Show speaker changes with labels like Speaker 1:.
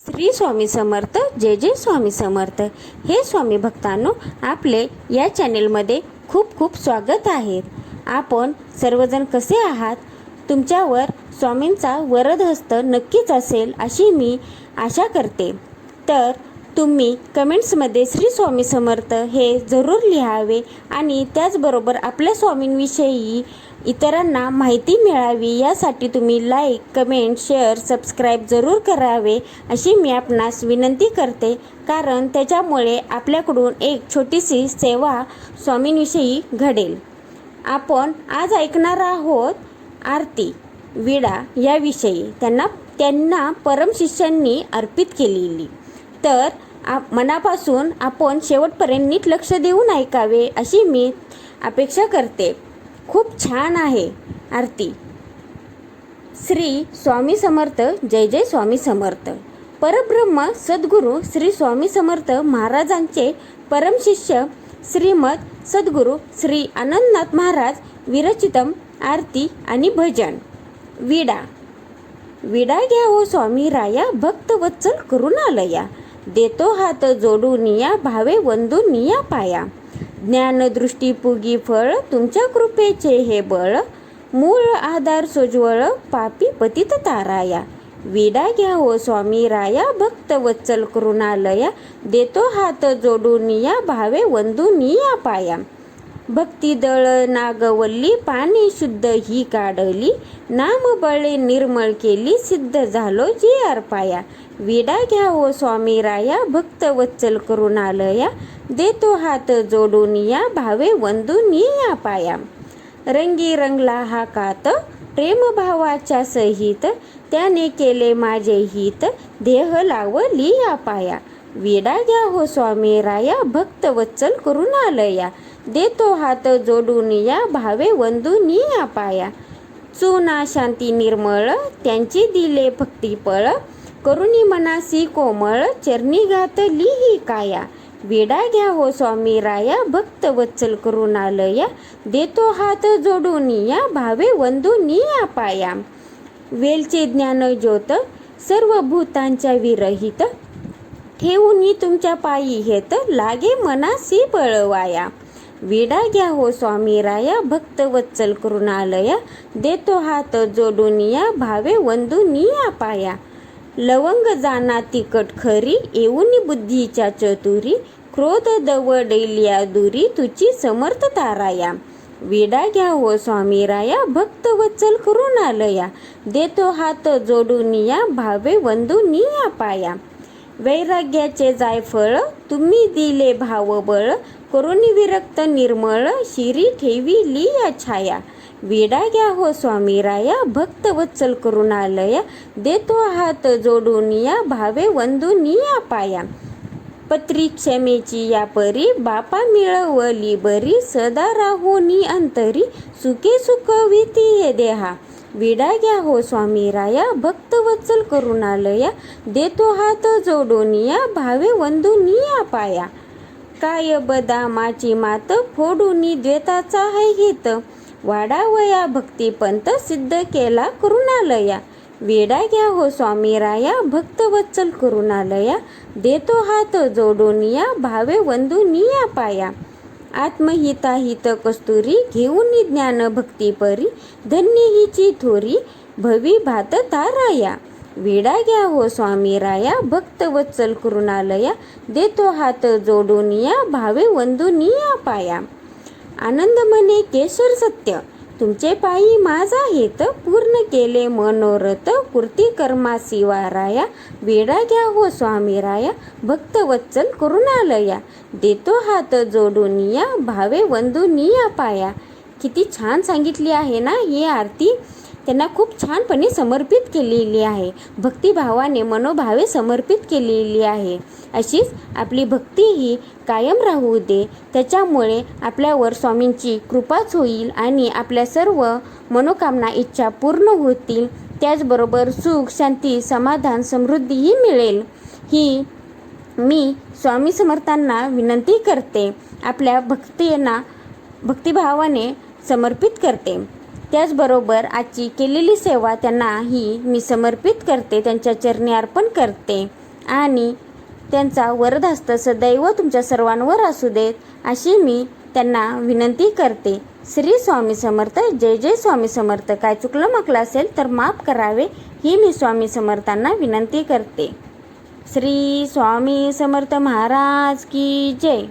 Speaker 1: श्री स्वामी समर्थ जय जय स्वामी समर्थ. हे स्वामी भक्तांनो आपले या चॅनेलमध्ये खूप खूप स्वागत आहे. आपण सर्वजण कसे आहात? तुमच्यावर स्वामींचा वरदहस्त नक्कीच असेल अशी मी आशा करते. तर तुम्ही कमेंट्समध्ये श्री स्वामी समर्थ हे जरूर लिहावे आणि त्याचबरोबर आपल्या स्वामींविषयी इतरांना माहिती मिळावी. यासाठी तुम्ही लाईक कमेंट शेअर सबस्क्राईब जरूर करावे अशी मी आपणास विनंती करते. कारण त्याच्यामुळे आपल्याकडून एक छोटीशी सेवा स्वामींविषयी घडेल. आपण आज ऐकणार आहोत आरती विडा याविषयी. त्यांना त्यांना परमशिष्यांनी अर्पित केलेली. तर आप मनापासून आपण शेवटपर्यंत नीट लक्ष देऊन ऐकावे अशी मी अपेक्षा करते. खूप छान आहे आरती. श्री स्वामी समर्थ जय जय स्वामी समर्थ. परब्रह्म सद्गुरू श्री स्वामी समर्थ महाराजांचे परमशिष्य श्रीमद सद्गुरू श्री आनंदनाथ महाराज विरचितम आरती आणि भजन. विडा. विडा घ्या हो स्वामी राया भक्त वत्सल करून आलया. देतो हात जोडून या भावे वंदून या पाया. ज्ञानदृष्टी पुगी फळ तुमच्या कृपेचे हे बळ. मूळ आधार सोज्वळ पापी पतित ताराया. विडा घ्या हो स्वामी राया भक्त वत्सल कृणालया देतो हात जोडून या भावे वंदून या पाया. भक्ती दळ नागवल्ली पाणी शुद्ध ही काढली. नाम बळे निर्मळ केली सिद्ध झालो जी अर्पाया विडा घ्या हो स्वामी राया भक्त वत्सल करुणालया देतो हात जोडून या भावे वंदून या पाया. रंगी रंगला हा कात प्रेम भावाच्या सहित. त्याने केले माझे हित देह लावली या पाया. विडा घ्या हो स्वामी राया भक्त वत्सल करून आलया. देतो हात जोडून या भावे वंदून या पाया. चुना शांती निर्मळ त्यांची दिले भक्ती पळ करुणी मनासी कोमळ चरणी घातली ही काया. विडा घ्या हो स्वामी राया भक्त वत्सल करून आलया. देतो हात जोडून या भावे वंदून या पाया. वेलचे ज्ञान ज्योत सर्व भूतांच्या विरहित. ठेवून तुमच्या पायी हेत लागे मनासी पळवाया विडा घ्या हो स्वामी राया भक्त वत्सल करून आलया देतो हात जोडून या भावे वंदून या पाया. लवंग जाना तिकट खरी येऊन बुद्धीच्या चतुरी. क्रोध दवडल्या दुरी तुची समर्थ ताराया. विडा घ्या हो स्वामी राया भक्त वत्सल करून आलया देतो हात जोडून या भावे वंदून या पाया. वैराग्याचे जायफळ तुम्ही दिले भावबळ करुणी विरक्त निर्मळ शिरी ठेवी लिया छाया. विडा घ्या हो स्वामी राया भक्त वत्सल करून देतो हात जोडून या भावे वंदून या पाया. पत्री क्षमेची या परी बापा मिळवली बरी सदा राहुनी अंतरी सुखे सुखविती हे देहा. विडा घ्या हो स्वामी राया भक्त वत्सल करुणालया देतो हात जोडोनिया भावे वंदुनिया पाया. काय बदामाची मात फोडूनी द्वेताचा है हित. वाडावया भक्तिपंत सिद्ध केला करुणालया. वेडा घ्या हो स्वामी राया भक्त वत्सल करुणालया देतो हात जोडून भावे वंदुनिया पाया. आत्महिताहित कस्तुरी घेऊन ज्ञान भक्ती परी धन्य हिची थोरी भवी भात ताराया. विडा घ्या हो स्वामी राया भक्त वत्सल कृणालया देतो हात जोडून या भावे वंदुनिया या पाया. आनंद मने केशर सत्य. तुमचे पायी माझा हेत पूर्ण केले मनोरथ पूर्ती कर्मा शिवाराया वेडा घ्या हो स्वामी राया भक्त वत्सल करुणालया देतो हात जोडून या भावे वंदू निया पाया. किती छान सांगितली आहे ना ही आरती. त्यांना खूप छानपणे समर्पित केलेली आहे. भक्तिभावाने मनोभावे समर्पित केलेली आहे. अशीच आपली भक्ती ही कायम राहू दे. त्याच्यामुळे आपल्यावर स्वामींची कृपाच होईल आणि आपल्या सर्व मनोकामना इच्छा पूर्ण होतील. त्याचबरोबर सुख शांती समाधान समृद्धीही मिळेल. ही मी स्वामी समर्थांना विनंती करते. आपल्या भक्तींना भक्तिभावाने समर्पित करते. त्याचबरोबर आजची केलेली सेवा त्यांना ही मी समर्पित करते त्यांच्या चरणी अर्पण करते. आणि त्यांचा वरदहस्त सदैव तुमच्या सर्वांवर असू देत अशी मी त्यांना विनंती करते. श्री स्वामी समर्थ जय जय स्वामी समर्थ. काय चुकलं म्हटलं असेल तर माफ करावे ही मी स्वामी समर्थांना विनंती करते. श्री स्वामी समर्थ महाराज की जय.